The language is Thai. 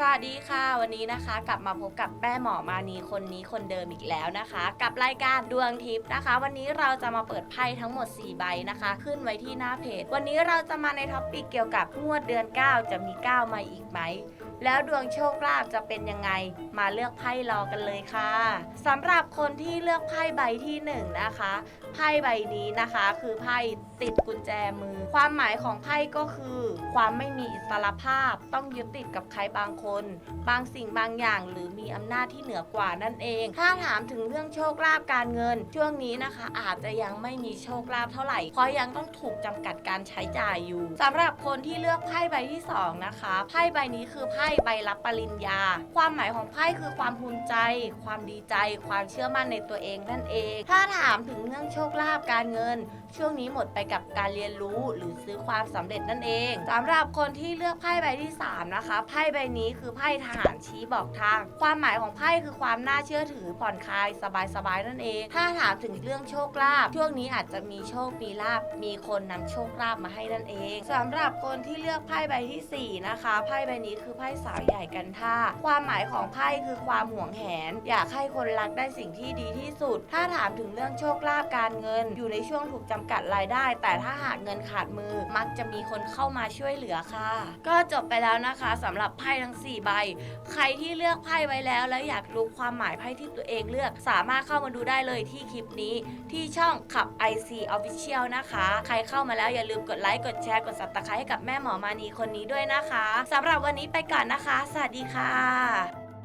สวัสดีค่ะ วันนี้นะคะ กลับมาพบกับแม่หมอมานีคนนี้คนเดิมอีกแล้วนะคะ กับรายการดวงทิพย์นะคะ วันนี้เราจะมาเปิดไพ่ทั้งหมด 4 ใบนะคะ ขึ้นไว้ที่หน้าเพจ วันนี้เราจะมาในท็อปปิกเกี่ยวกับงวดเดือน 9 จะมี 9 มาอีกไหม แล้วดวงโชคลาภจะเป็นยังไงมาเลือกไพ่รอกันเลยค่ะสำหรับคนที่เลือกไพ่ใบที่หนึ่งนะคะไพ่ใบนี้นะคะคือไพ่ติดกุญแจมือ ความหมายของไพ่ก็คือ ความไม่มีอิสรภาพต้องยึดติดกับใครบางคนบางสิ่งบางอย่างหรือมีอำนาจที่เหนือกว่านั่นเอง ถ้าถามถึงเรื่องโชคลาภการเงิน ช่วงนี้นะคะ อาจจะยังไม่มีโชคลาภเท่าไหร่ เพราะยังต้องถูกจำกัดการใช้จ่ายอยู่สำหรับคนที่เลือกไพ่ใบที่สองนะคะไพ่ใบนี้คือไพ่ใบรับปริญญา ความหมายของไพ่คือความภูมิใจ ความดีใจ ความเชื่อมั่นในตัวเองนั่นเอง ถ้าถามถึงเรื่องโชคลาภการเงิน ช่วงนี้หมดไปกับการเรียนรู้หรือซื้อความสำเร็จนั่นเองสำหรับคนที่เลือกไพ่ใบที่ 3 นะคะไพ่ใบนี้คือไพ่ทหารชี้บอกทาง ความหมายของไพ่คือความน่าเชื่อถือผ่อนคลายสบายๆนั่นเอง ถ้าถามถึงเรื่องโชคลาภช่วงนี้อาจจะมีโชคมีลาภมีคนนำโชคลาภมาให้นั่นเองสำหรับคนที่เลือกไพ่ใบทีสี่ 4 นะคะ ไพ่ใบนี้คือไพ่สาวใหญ่กันท่า ความหมายของไพ่คือความหวงแหน อยากให้คนรักได้สิ่งที่ดีที่สุด ถ้าถามถึงเรื่องโชคลาภการเงิน อยู่ในช่วงถูกจำกัดรายได้ แต่ถ้าหากเงินขาดมือ มักจะมีคนเข้ามาช่วยเหลือค่ะ ก็จบไปแล้วนะคะสำหรับไพ่ทั้ง4ใบ ใครที่เลือกไพ่ไว้แล้ว แล้วอยากรู้ความหมายไพ่ที่ตัวเองเลือก สามารถเข้ามาดูได้เลยที่คลิปนี้ ที่ช่องขับ IC Official นะคะ ใครเข้ามาแล้วอย่าลืมกดไลค์กดแชร์กดซับตะไคร้ให้กับแม่หมอมานีคนนี้ด้วยนะคะสำหรับวันนี้ไปก่อนนะคะ สวัสดีค่ะ